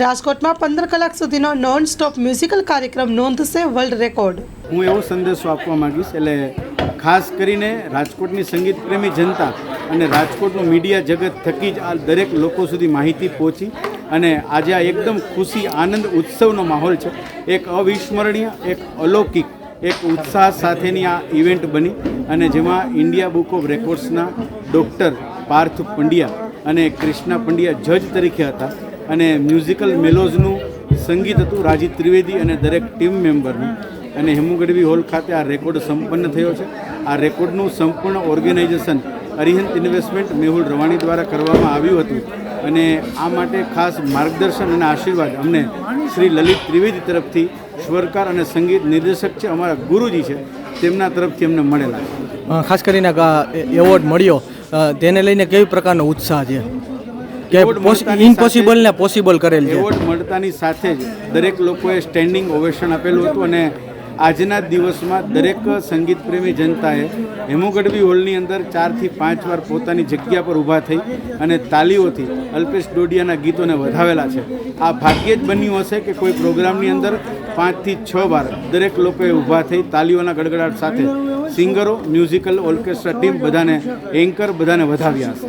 રાજકોટમાં પંદર કલાક સુધીનો નોન સ્ટોપ મ્યુઝિકલ કાર્યક્રમ નોંધશે વર્લ્ડ રેકોર્ડ હું એવો સંદેશો આપવા માંગીશ, એટલે ખાસ કરીને રાજકોટની સંગીત પ્રેમી જનતા અને રાજકોટનું મીડિયા જગત થકી જ આ દરેક લોકો સુધી માહિતી પહોંચી અને આજે આ એકદમ ખુશી, આનંદ, ઉત્સવનો માહોલ છે. એક અવિસ્મરણીય, એક અલૌકિક, એક ઉત્સાહ સાથેની આ ઇવેન્ટ બની અને જેમાં ઇન્ડિયા બુક ઓફ રેકોર્ડ્સના ડૉક્ટર પાર્થ પંડ્યા અને કૃષ્ણા પંડ્યા જજ તરીકે હતા. અને મ્યુઝિકલ મેલોઝનું સંગીત હતું રાજીવ ત્રિવેદી અને દરેક ટીમ મેમ્બરનું. અને હેમુગઢવી હોલ ખાતે આ રેકોર્ડ સંપન્ન થયો છે. આ રેકોર્ડનું સંપૂર્ણ ઓર્ગેનાઇઝેશન અરિહંત ઇન્વેસ્ટમેન્ટ મેહુલ રવાણી દ્વારા કરવામાં આવ્યું હતું. અને આ માટે ખાસ માર્ગદર્શન અને આશીર્વાદ અમને શ્રી લલિત ત્રિવેદી તરફથી સ્વરકાર અને સંગીત નિર્દેશક છે, અમારા ગુરુજી છે, તેમના તરફથી અમને મળેલા ખાસ કરીને એવોર્ડ મળ્યો. તેને લઈને કેવી પ્રકારનો ઉત્સાહ છે? કે ઇમ્પોસિબલ ને પોસિબલ કરેલ છે. એવોર્ડ મળતાની સાથે જ દરેક લોકોએ સ્ટેન્ડિંગ ઓવેશન આપેલું હતું અને આજના દિવસમાં દરેક સંગીત પ્રેમી જનતાએ હેમુગઢવી હોલની અંદર ચારથી પાંચ વાર પોતાની જગ્યા પર ઊભા થઈ અને તાલીઓથી અલ્પેશ ડોડિયાના ગીતોને વધાવેલા છે. આ ભાગ્યે જ બન્યું હશે કે કોઈ પ્રોગ્રામની અંદર પાંચથી છ વાર દરેક લોકોએ ઊભા થઈ તાલીઓના ગડગડાટ સાથે સિંગરો મ્યુઝિકલ ઓર્કેસ્ટ્રા ટીમ બધાને એન્કર બધાને વધાવ્યા હશે.